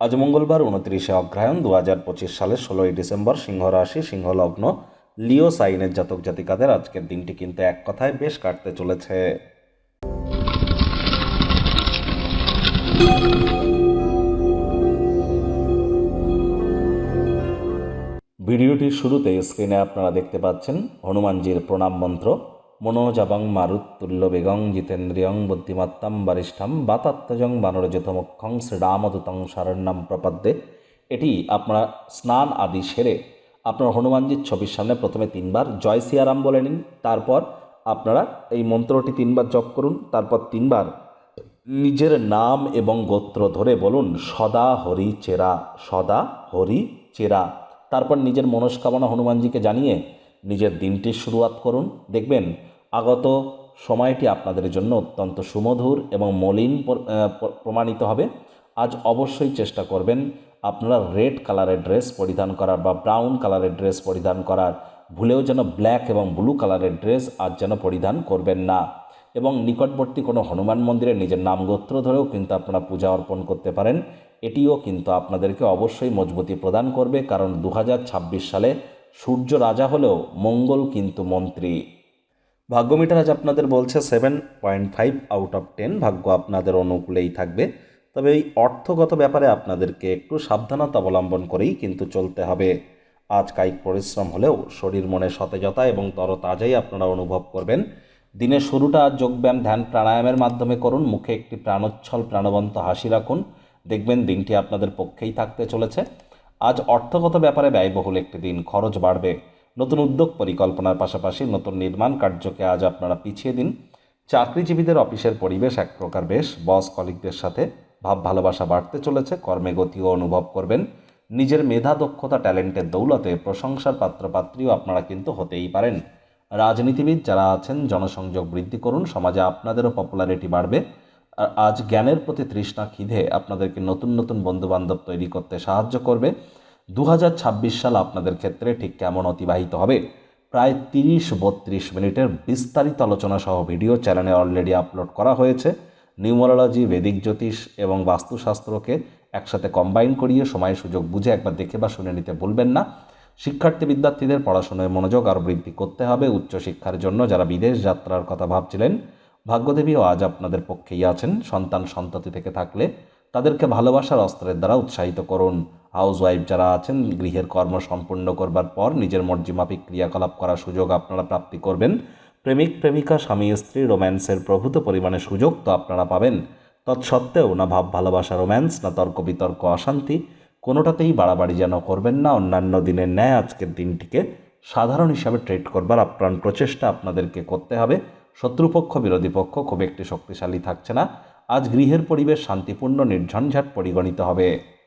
আজ মঙ্গলবার উনত্রিশে অগ্রহায়ণ দু হাজার পঁচিশ সালের ষোলোই ডিসেম্বর সিংহ রাশি সিংহলগ্ন, লিও সাইনের জাতক জাতিকাদের আজকের দিনটি কিন্তু এক কথায় বেশ কাটতে চলেছে। ভিডিওটির শুরুতে স্ক্রিনে আপনারা দেখতে পাচ্ছেন হনুমানজির প্রণাম মন্ত্র। মনোজাবং মারুত্তুল্য বেগং জিতেন্দ্রিয়ং বুদ্ধিমত্তাম বরিষ্ঠম বাতাত্মজং বানরজিতমুখং শ্রীরামদূতং শরণ্যম প্রপদ্যে। এটি আপনারা স্নান আদি সেরে আপনার হনুমানজির ছবির সামনে প্রথমে তিনবার জয় সিয়ারাম বলে নিন, তারপর আপনারা এই মন্ত্রটি তিনবার জপ করুন, তারপর তিনবার নিজের নাম এবং গোত্র ধরে বলুন, সদা হরি চেরা, সদা হরি চেরা। তারপর নিজের মনস্কামনা হনুমানজিকে জানিয়ে নিজের দিনটির শুরুয়াত করুন। দেখবেন আগত সময়টি আপনাদের জন্য অত্যন্ত সুমধুর এবং মলিন প্রমাণিত হবে। আজ অবশ্যই চেষ্টা করবেন আপনারা রেড কালারের ড্রেস পরিধান করার বা ব্রাউন কালারের ড্রেস পরিধান করার। ভুলেও যেন ব্ল্যাক এবং ব্লু কালারের ড্রেস আজ যেন পরিধান করবেন না। এবং নিকটবর্তী কোনো হনুমান মন্দিরে নিজের নাম গোত্র ধরেও কিন্তু আপনারা পূজা অর্পণ করতে পারেন। এটিও কিন্তু আপনাদেরকে অবশ্যই মজবুতি প্রদান করবে। কারণ দু হাজার ছাব্বিশ সালে সূর্য রাজা হলেও মঙ্গল কিন্তু মন্ত্রী। ভাগ্যমিটার আজ আপনাদের বলছে seven point five out of ten ভাগ্য আপনাদের অনুকূলেই থাকবে। তবে এই অর্থগত ব্যাপারে আপনাদেরকে একটু সাবধানতা অবলম্বন করেই কিন্তু চলতে হবে। আজ কায়িক পরিশ্রম হলেও শরীর মনে সতেজতা এবং তরতাজাই আপনারা অনুভব করবেন। দিনের শুরুটা যোগব্যায়াম, ধ্যান, প্রাণায়ামের মাধ্যমে করুন। মুখে একটি প্রাণোচ্ছল, প্রাণবন্ত হাসি রাখুন। দেখবেন দিনটি আপনাদের পক্ষেই থাকতে চলেছে। আজ অর্থগত ব্যাপারে ব্যয়বহুল একটি দিন, খরচ বাড়বে। নতুন উদ্যোগ পরিকল্পনার পাশাপাশি নতুন নির্মাণ কার্যকে আজ আপনারা পিছিয়ে দিন। চাকরিজীবীদের অফিসের পরিবেশ এক প্রকার বেশ, বস কলিগদের সাথে ভাব ভালোবাসা বাড়তে চলেছে, কর্মে গতিও অনুভব করবেন। নিজের মেধা, দক্ষতা, ট্যালেন্টের দৌলতে প্রশংসার পাত্রপাত্রীও আপনারা কিন্তু হতেই পারেন। রাজনীতিবিদ যারা আছেন, জনসংযোগ বৃদ্ধি করুন, সমাজে আপনাদেরও পপুলারিটি বাড়বে। আর আজ জ্ঞানের প্রতি তৃষ্ণা খিদে আপনাদেরকে নতুন নতুন বন্ধুবান্ধব তৈরি করতে সাহায্য করবে? দু হাজার ছাব্বিশ সাল আপনাদের ক্ষেত্রে ঠিক কেমন অতিবাহিত হবে? প্রায় তিরিশ বত্রিশ মিনিটের বিস্তারিত আলোচনা সহ ভিডিও চ্যানেলে অলরেডি আপলোড করা হয়েছে। নিউমোরোলজি, বেদিক জ্যোতিষ এবং বাস্তুশাস্ত্রকে একসাথে কম্বাইন করিয়ে সময় সুযোগ বুঝে একবার দেখে বা শুনে নিতে ভুলবেন না। শিক্ষার্থী বিদ্যার্থীদের পড়াশোনায় মনোযোগ আরও বৃদ্ধি করতে হবে। উচ্চশিক্ষার জন্য যারা বিদেশ যাত্রার কথা ভাবছিলেন ভাগ্যদেবীও আজ আপনাদের পক্ষেই আছেন। সন্তান সন্ততি থেকে থাকলে তাদেরকে ভালোবাসার অস্ত্রের দ্বারা উৎসাহিত করুন। হাউস ওয়াইফ যারা আছেন, গৃহের কর্ম সম্পূর্ণ করবার পর নিজের মর্জিমাফিক ক্রিয়াকলাপ করার সুযোগ আপনারা প্রাপ্তি করবেন। প্রেমিক, প্রেমিকা, স্বামী, স্ত্রী, রোম্যান্সের প্রভূত পরিমাণে সুযোগ তো আপনারা পাবেন। তৎসত্ত্বেও না ভাব, ভালোবাসা, রোম্যান্স, না তর্ক, বিতর্ক, অশান্তি, কোনোটাতেই বাড়াবাড়ি যেন করবেন না। অন্যান্য দিনের ন্যায় আজকের দিনটিকে সাধারণ হিসাবে ট্রিট করবার আপ্রাণ প্রচেষ্টা আপনাদেরকে করতে হবে। শত্রুপক্ষ, বিরোধী পক্ষ খুব একটি শক্তিশালী থাকছে না। আজ গৃহের পরিবেশ শান্তিপূর্ণ, নির্ঝঞ্ঝাট পরিগণিত হবে।